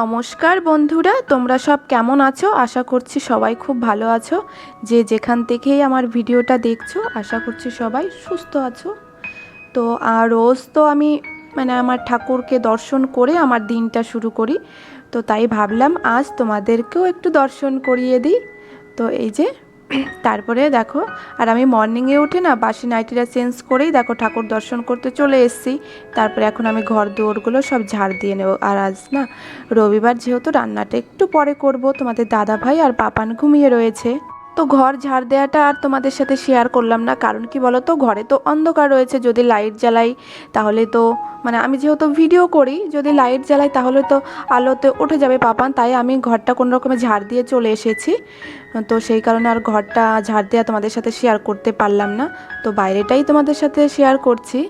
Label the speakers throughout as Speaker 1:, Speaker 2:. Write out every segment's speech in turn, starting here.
Speaker 1: নমস্কার বন্ধুরা, তোমরা সব কেমন আছো? আশা করছি সবাই খুব ভালো আছো। যে যেখান থেকেই আমার ভিডিওটা দেখছ, আশা করছি সবাই সুস্থ আছো। তো আর রোজ তো আমি মানে আমার ঠাকুরকে দর্শন করে আমার দিনটা শুরু করি। তো তাই ভাবলাম আজ তোমাদেরকেও একটু দর্শন করিয়ে দিই। তো এই যে তারপরে দেখো, আর আমি মর্নিংয়ে উঠে না বাসি নাইটিটা চেঞ্জ করেই দেখো ঠাকুর দর্শন করতে চলে এসেছি। তারপরে এখন আমি ঘর দৌড়গুলো সব ঝাড় দিয়ে নেব। আর আজ না রবিবার যেহেতু রান্নাটা একটু পরে করব, তোমাদের দাদা ভাই আর পাপান ঘুমিয়ে রয়েছে। তো ঘর ঝাড় দেওয়াটা আর তোমাদের সাথে শেয়ার করলাম না। কারণ কি বলো তো ঘরে তো অন্ধকার রয়েছে, যদি লাইট জ্বালাই তাহলে তো মানে আমি যেহেতু ভিডিও করি, যদি লাইট জ্বালাই তাহলে তো আলোতে উঠে যাবে পাপান, তাই আমি ঘরটা কোনো রকমে ঝাড় দিয়ে চলে এসেছি। তো সেই কারণে আর ঘরটা ঝাড় দেওয়া তোমাদের সাথে শেয়ার করতে পারলাম না। তো বাইরেটাই তোমাদের সাথে শেয়ার করছি।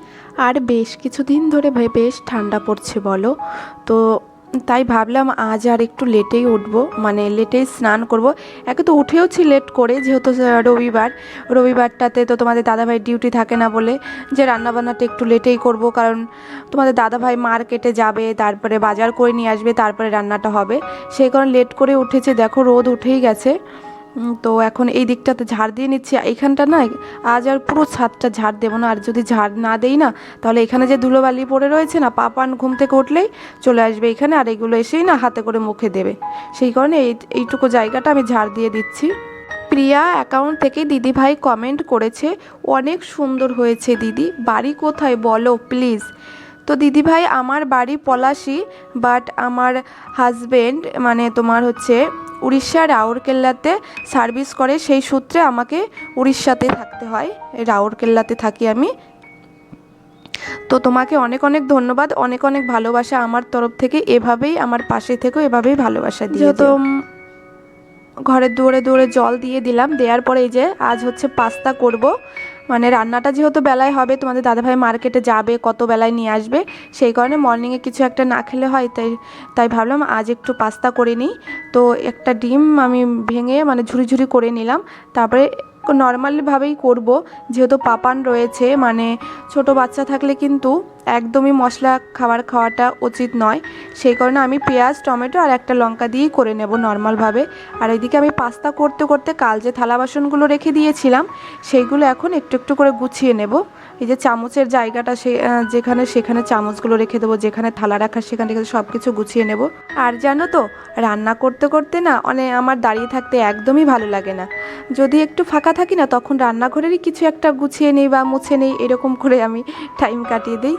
Speaker 1: আর বেশ কিছুদিন ধরে বেশ ঠান্ডা পড়ছে বলো। তো তাই ভাবলাম আজ আর একটু লেটেই উঠবো মানে লেটেই স্নান করব। একে তো উঠেওছি লেট করে, যেহেতু রবিবার। রবিবারটাতে তো তোমাদের দাদাভাই ডিউটি থাকে না বলে যে রান্নাবান্নাটা একটু লেটেই করব, কারণ তোমাদের দাদাভাই মার্কেটে যাবে, তারপরে বাজার করে নিয়ে আসবে, তারপরে রান্নাটা হবে। সেই কারণে লেট করে উঠেছে, দেখো রোদ উঠেই গেছে। তো এখন এই দিকটাতে ঝাড় দিয়ে নিচ্ছি। এইখানটা না, আজ আর পুরো ছাদটা ঝাড় দেবো না। আর যদি ঝাড় না দেই না, তাহলে এখানে যে ধুলোবালি পড়ে রয়েছে না পাপান ঘুম থেকে উঠলেই চলে আসবে এখানে। আর এগুলো এসেই না হাতে করে মুখে দেবে। সেই কারণে এই, এইটুকু জায়গাটা আমি ঝাড় দিয়ে দিচ্ছি। প্রিয়া অ্যাকাউন্ট থেকে দিদিভাই কমেন্ট করেছে, অনেক সুন্দর হয়েছে দিদি। বাড়ি কোথায় বলো প্লিজ তো দিদিভাই আমার বাড়ি পলাশি বাট আমার হাজবেন্ড মানে তোমার হচ্ছে উড়িষ্যার রাউরকেল্লাতে সার্ভিস করে। সেই সূত্রে আমাকে উড়িষ্যাতে থাকতে হয়। রাউরকেল্লাতে থাকি আমি। তো তোমাকে অনেক অনেক ধন্যবাদ অনেক অনেক ভালোবাসা আমার তরফ থেকে। এভাবেই আমার পাশে থেকেও এভাবেই ভালোবাসা দিয়ে তো ঘরের দুয়ারে দুয়ারে জল দিয়ে দিলাম। দেওয়ার পরে এই যে আজ হচ্ছে পাস্তা করব। মানে রান্নাটা যেহেতু বেলায় হবে, তোমাদের দাদাভাই মার্কেটে যাবে, কত বেলায় নিয়ে আসবে, সেই কারণে মর্নিংয়ে কিছু একটা না খেলে হয়, তাই তাই ভাবলাম আজ একটু পাস্তা করে নিই। তো একটা ডিম আমি ভেঙে মানে ঝুরি ঝুরি করে নিলাম, তারপরে নর্মালিভাবেই করব, যেহেতু পাপান রয়েছে মানে ছোট বাচ্চা থাকলে কিন্তু একদমই মশলা খাবার খাওয়াটা উচিত নয়। সেই কারণে আমি পেঁয়াজ, টমেটো আর একটা লঙ্কা দিয়েই করে নেব নর্মালভাবে। আর এদিকে আমি পাস্তা করতে করতে কাল যে থালা বাসনগুলো রেখে দিয়েছিলাম, সেইগুলো এখন একটু একটু করে গুছিয়ে নেব। এই যে চামচের জায়গাটা সে যেখানে সেখানে চামচগুলো রেখে দেবো, যেখানে থালা রাখার সেখানে রেখে সব কিছু গুছিয়ে নেব। আর জানো তো, রান্না করতে করতে না অনেক আমার দাঁড়িয়ে থাকতে একদমই ভালো লাগে না। যদি একটু ফাঁকা থাকি না, তখন রান্নাঘরেরই কিছু একটা গুছিয়ে নেই বা মুছে নেই, এরকম করে আমি টাইম কাটিয়ে দিই।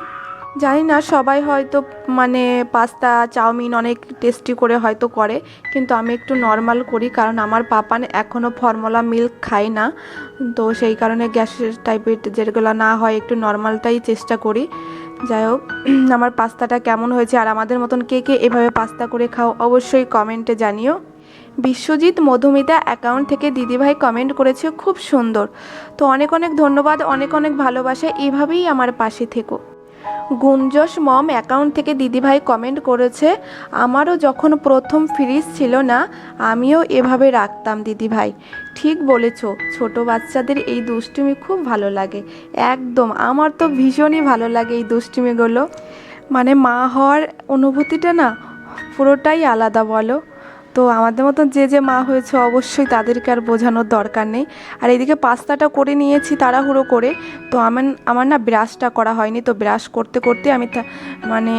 Speaker 1: জানি না সবাই হয়তো মানে পাস্তা, চাউমিন অনেক টেস্টি করে হয়তো করে, কিন্তু আমি একটু নর্মাল করি, কারণ আমার পাপান এখনও ফর্মুলা মিল্ক খায় না। তো সেই কারণে গ্যাসের টাইপের যেগুলো না হয়, একটু নর্মালটাই চেষ্টা করি। যাই হোক, আমার পাস্তাটা কেমন হয়েছে আর আমাদের মতন কে কে এভাবে পাস্তা করে খাও, অবশ্যই কমেন্টে জানিও। বিশ্বজিৎ মধুমিতা অ্যাকাউন্ট থেকে দিদিভাই কমেন্ট করেছে, খুব সুন্দর। তো অনেক অনেক ধন্যবাদ, অনেক অনেক ভালোবাসা, এভাবেই আমার পাশে থেকো। গুঞ্জস মম অ্যাকাউন্ট থেকে দিদিভাই কমেন্ট করেছে, আমারও যখন প্রথম ফ্রিজ ছিল না, আমিও এভাবে রাখতাম দিদিভাই। ঠিক বলেছ, ছোট বাচ্চাদের এই দুষ্টুমি খুব ভালো লাগে। একদম, আমার তো ভীষণই ভালো লাগে এই দুষ্টুমিগুলো। মানে মা হওয়ার অনুভূতিটা না, পুরোটাই আলাদা বলো। তো আমাদের মতো যে যে মা হয়েছে অবশ্যই তাদেরকে আর বোঝানোর দরকার নেই। আর এদিকে পাস্তাটা করে নিয়েছি তাড়াহুড়ো করে। তো আমার আমার না ব্রাশটা করা হয়নি। তো ব্রাশ করতে করতে আমি মানে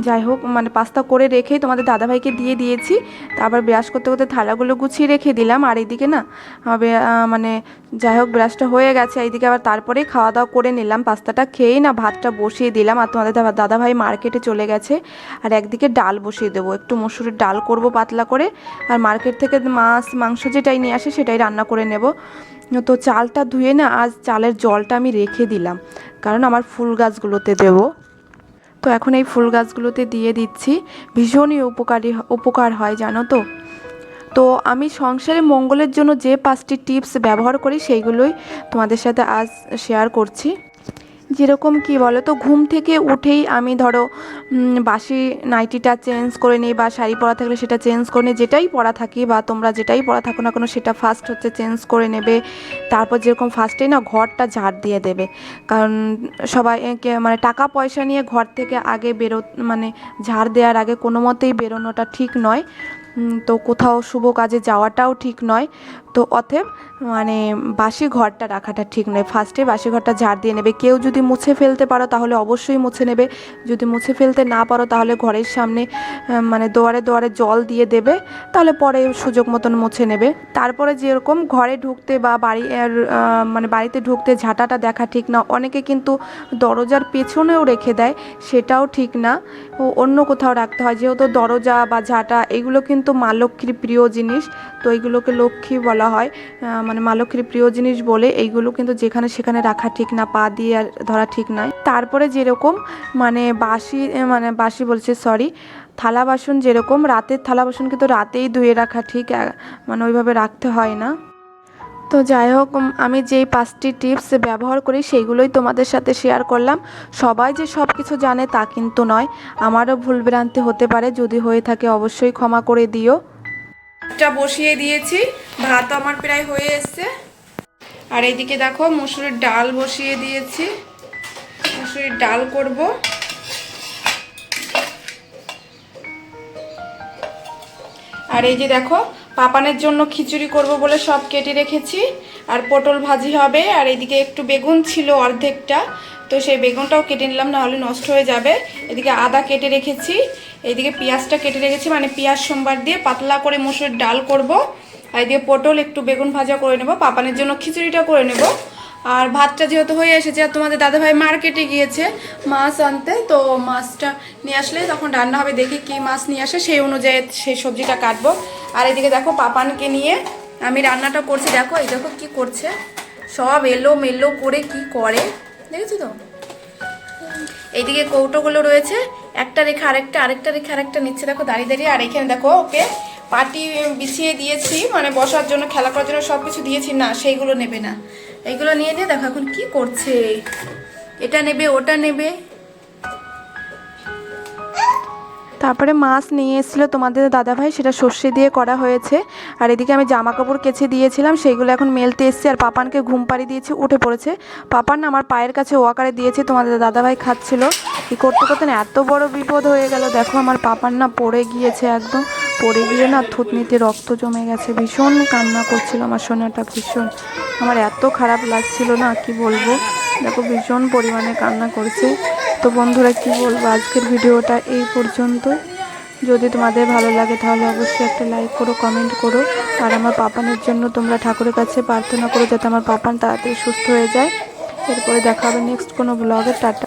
Speaker 1: যাই হোক মানে পাস্তা করে রেখেই তোমাদের দাদাভাইকে দিয়ে দিয়েছি। তারপর ব্রাশ করতে করতে থালাগুলো গুছিয়ে রেখে দিলাম। আর এইদিকে না মানে যাই হোক, ব্রাশটা হয়ে গেছে। এইদিকে আবার তারপরেই খাওয়া দাওয়া করে নিলাম। পাস্তাটা খেয়েই না ভাতটা বসিয়ে দিলাম। আর তোমাদের দাদা- দাদাভাই মার্কেটে চলে গেছে। আর একদিকে ডাল বসিয়ে দেবো। একটু মসুরের ডাল করব পাতলা করে। আর মার্কেট থেকে মাছ, মাংস যেটাই নিয়ে আসে সেটাই রান্না করে নেব। তো চালটা ধুয়ে না আজ চালের জলটা আমি রেখে দিলাম। কারণ আমার ফুল গাছগুলোতে দেবো। তো এখন এই ফুল গাছগুলোতে দিয়ে দিচ্ছি। ভীষণই উপকারী উপকার হয়, জানো তো? তো আমি সংসারে মঙ্গলের জন্য যে পাঁচটি টিপস ব্যবহার করি, সেইগুলোই তোমাদের সাথে আজ শেয়ার করছি। যেরকম কি বলো তো, ঘুম থেকে উঠেই আমি ধরো বাসি নাইটিটা চেঞ্জ করে নিই বা শাড়ি পরা থাকলে সেটা চেঞ্জ করে নিই, যেটাই পরা থাকি বা তোমরা যেটাই পরা থাকো না কোনো সেটা ফার্স্ট হচ্ছে চেঞ্জ করে নেবে। তারপর যেরকম ফার্স্টেই না ঘরটা ঝাড় দিয়ে দেবে। কারণ সবাই মানে টাকা পয়সা নিয়ে ঘর থেকে আগে বেরো মানে ঝাড় দেওয়ার আগে কোনো মতেই বেরোনোটা ঠিক নয়। তো কোথাও শুভ কাজে যাওয়াটাও ঠিক নয়। তো অতএব মানে বাসি ঘরটা রাখাটা ঠিক নয়। ফার্স্টে বাসি ঘরটা ঝাড় দিয়ে নেবে। কেউ যদি মুছে ফেলতে পারো তাহলে অবশ্যই মুছে নেবে। যদি মুছে ফেলতে না পারো তাহলে ঘরের সামনে মানে দুয়ারে দুয়ারে জল দিয়ে দেবে। তাহলে পরে সুযোগ মতন মুছে নেবে। তারপরে যেরকম ঘরে ঢুকতে বা বাড়ি মানে বাড়িতে ঢুকতে ঝাঁটাটা দেখা ঠিক না, অনেকে কিন্তু দরজার পেছনেও রেখে দেয়, সেটাও ঠিক না। অন্য কোথাও রাখতে হয়। যেহেতু দরজা বা ঝাঁটা, এগুলো কিন্তু মা লক্ষ্মীর প্রিয় জিনিস। তো এইগুলোকে লক্ষ্মী বলা হয়। মানে মা লক্ষ্মীর প্রিয় জিনিস বলে এইগুলো কিন্তু যেখানে সেখানে রাখা ঠিক না, পা দিয়ে আর ধরা ঠিক নয়। তারপরে যেরকম মানে বাসি মানে বাসি বলছে সরি থালা বাসন যেরকম, রাতের থালা বাসন কিন্তু রাতেই ধুয়ে রাখা ঠিক মানে ওইভাবে রাখতে হয় না। তো যাই হোক আমি যেই পাঁচটি টিপস ব্যবহার করি সেইগুলোই তোমাদের সাথে শেয়ার করলাম। সবাই যে সব কিছু জানে তা কিন্তু নয়। আমারও ভুলভ্রান্তি হতে পারে, যদি হয়ে থাকে অবশ্যই ক্ষমা করে দিও। ভাতটা বসিয়ে দিয়েছি ভাত আমার প্রায় হয়ে এসছে। আর এইদিকে দেখো, মুসুরির ডাল বসিয়ে দিয়েছি। মুসুরির ডাল করব। আর এই যে দেখো পাপানের জন্য খিচুড়ি করব বলে সব কেটে রেখেছি। আর পটল ভাজি হবে, আর এদিকে একটু বেগুন ছিল অর্ধেকটা। তো সেই বেগুনটাও কেটে নিলাম, নাহলে নষ্ট হয়ে যাবে। এদিকে আদা কেটে রেখেছি, এদিকে পেঁয়াজটা কেটে রেখেছি মানে পেঁয়াজ সোমবার দিয়ে পাতলা করে মুসুর ডাল করব। আর এদিকে পটল একটু বেগুন ভাজা করে নেব, পাপানের জন্য খিচুড়িটা করে নেব। আর ভাতটা যেহেতু হয়ে এসেছে, আর তোমাদের দাদাভাই মার্কেটে গিয়েছে মাছ আনতে, তো মাছটা নিয়ে আসলে তখন রান্না হবে, দেখি কি মাছ নিয়ে আসে, সেই অনুযায়ী সেই সবজিটা কাটবো। আর এদিকে দেখো পাপানকে নিয়ে আমি রান্নাটা করছি, দেখো, এই দেখো কি করছে। সব এলো মেলো করে কি করে, দেখেছ তো? এইদিকে কৌটোগুলো রয়েছে, একটা রেখে আরেকটা আরেকটা রেখে আরেকটা নিচ্ছে, দেখো, দাঁড়িয়ে দাঁড়িয়ে। আর এখানে দেখো, ওকে পাটি বিছিয়ে দিয়েছি মানে বসার জন্য, খেলা করার জন্য সব কিছু দিয়েছি, না, সেইগুলো নেবে না। এইগুলো নিয়ে নিয়ে দেখো এখন কি করছে। এটা নেবে, ওটা নেবে। তারপরে মাছ নিয়ে এসেছিল তোমাদের দাদাভাই, সেটা সর্ষে দিয়ে করা হয়েছে। আর এদিকে আমি জামা কাপড় কেচে দিয়েছিলাম, সেইগুলো এখন মেলতে এসেছি আর পাপানকে ঘুম পাড়িয়ে দিয়েছি, উঠে পড়েছে। পাপান না আমার পায়ের কাছে ওয়াকারে দিয়েছে, তোমাদের দাদাভাই খাচ্ছিল। কি করতে করতে না এত বড় বিপদ হয়ে গেল, দেখো আমার পাপান না পড়ে গিয়েছে একদম। পড়ে গিয়ে না থুতনিতে রক্ত জমে গেছে। ভীষণ কান্না করছিল আমার সোনাটা, ভীষণ। আমার এত খারাপ লাগছিল না, কি বলব? দেখো, ভীষণ পরিমাণে কান্না করছে। তো বন্ধুরা, কি বলব? আজকের ভিডিওটা এই পর্যন্ত যদি তোমাদের ভালো লাগে, তাহলে অবশ্যই একটা লাইক করো কমেন্ট করো। আর আমার পাপানের জন্য তোমরা ঠাকুরের কাছে প্রার্থনা করো, যাতে আমার পাপান তাড়াতাড়ি সুস্থ হয়ে যায়। এরপরে দেখা হবে নেক্সট কোনো ব্লগে টাটা।